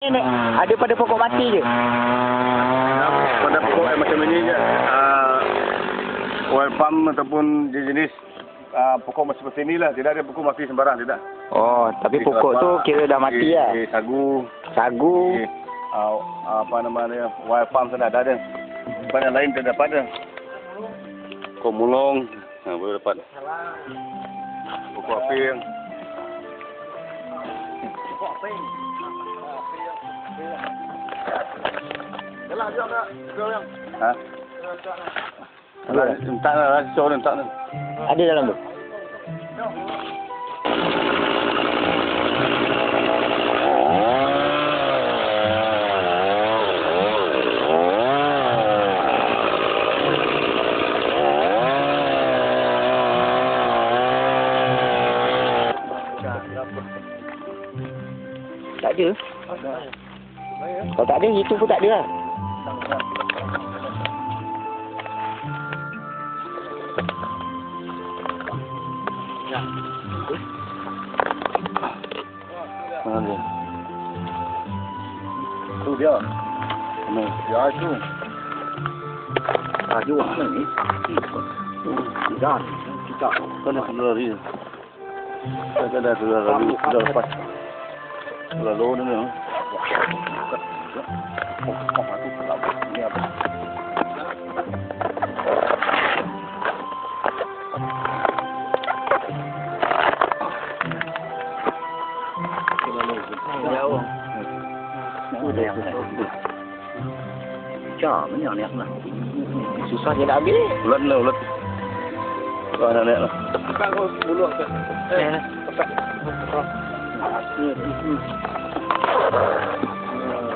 Ni. Ada pada pokok mati je. pada pokok yang macam ini je uh, oil palm ataupun jenis uh, pokok macam seperti ini lah tidak ada pokok mati sembarang tidak. Oh, tapi Di pokok tu kira dah mati lah. di sagu. Sagu. di, uh, apa nama dia wild palm sana ada ada. Yang lain tidak dapat ada pokok mulong ha, boleh dapat. Pokok Ha? Alah, entah lah, show ni, entah ni. Ada dalam tu. Tak ada. Kalau tak ada, itu pun tak ada lah. Mana dia? Tu dia. Mana? Dia tu. Kayu mana ni? Dan kita Kan ada lari. Kan ada sudah lari sudah lepas. Sudah low ni. Oh, oh, tu kelab. Ini apa? jauh. Macam mana ni lah. Susah je nak ambil. Ulat lah, ulat. Kau nak lihat lah. Eh.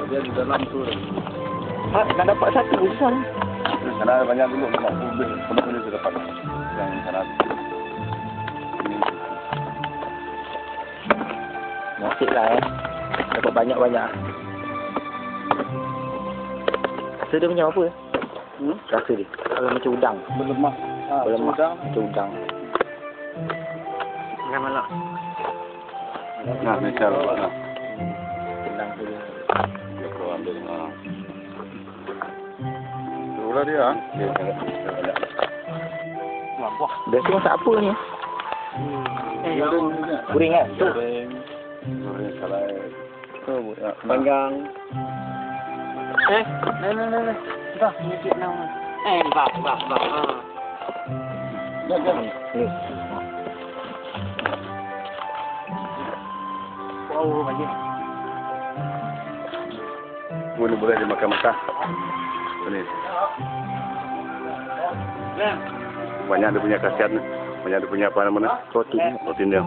Dia di dalam tu. Ha, nak dapat satu pun susah. Sana ada banyak dulu, lebih. Penuh ni sudah dapat. Yang sana. Ini. Nasib lah eh. Dapat banyak-banyak. Rasa dia macam apa? Hmm? Rasa dia. Kalau macam udang. Berlemak. Ah, Berlemak. udang. Macam udang. Jangan malak. Nah, ni buat lah. Tenang saja. Dia kau ambil. Ah. Itulah dia. ah. Dia banyak. Wah, biasa masak apa ni? Eh, Kuring kan? Goreng. Goreng ah, Panggang. Eh, ni ni ni ni. Dah, ni cik nama. Eh, bak bak. Ha. Dah, dah. Ni. Oh, bagi. Boleh boleh dia makan makan. Ini. Banyak dia punya khasiat ni. Banyak dia punya apa namanya? Protein. Protein dia.